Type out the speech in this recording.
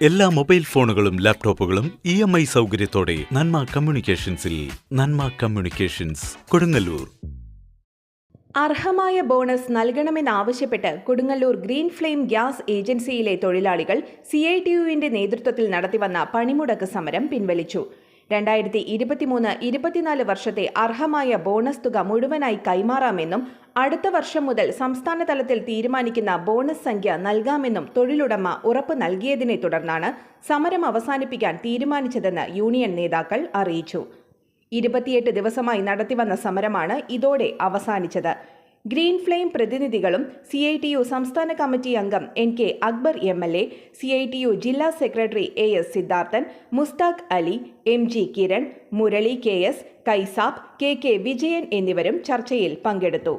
എല്ലാ മൊബൈൽ ഫോണുകളും ലാപ്ടോപ്പുകളും ഇ എം ഐ സൗകര്യത്തോടെ നന്മ കമ്മ്യൂണിക്കേഷൻസിൽ നന്മ കമ്മ്യൂണിക്കേഷൻസ് കൊടുങ്ങല്ലൂർ. അർഹമായ ബോണസ് നൽകണമെന്നാവശ്യപ്പെട്ട് കൊടുങ്ങല്ലൂർ ഗ്രീൻ ഫ്ലെയിം ഗ്യാസ് ഏജൻസിയിലെ തൊഴിലാളികൾ സി ഐ ടി യുവിന്റെ നേതൃത്വത്തിൽ നടത്തിവന്ന പണിമുടക്ക് സമരം പിൻവലിച്ചു. രണ്ടായിരത്തി ഇരുപത്തിമൂന്ന് ഇരുപത്തിനാല് വർഷത്തെ അർഹമായ ബോണസ് തുക മുഴുവനായി കൈമാറാമെന്നും അടുത്ത വർഷം മുതൽ സംസ്ഥാന തലത്തിൽ തീരുമാനിക്കുന്ന ബോണസ് സംഖ്യ നൽകാമെന്നും തൊഴിലുടമ ഉറപ്പ് നൽകിയതിനെ തുടർന്നാണ് സമരം അവസാനിപ്പിക്കാൻ തീരുമാനിച്ചതെന്ന് യൂണിയൻ നേതാക്കൾ അറിയിച്ചു. ഇരുപത്തിയെട്ട് ദിവസമായി നടത്തിവന്ന സമരമാണ് ഇതോടെ അവസാനിച്ചത്. ഗ്രീൻ ഫ്ലെയിം പ്രതിനിധികളും സി ഐ ടി യു സംസ്ഥാന കമ്മിറ്റി അംഗം N K Akbar M L A C I T U ജില്ലാ secretary A S Siddharthan Mushtaq Ali M G Kiran Murali K S Kaisab K K Vijayan എന്നിവരും ചർച്ചയിൽ പങ്കെടുത്തു.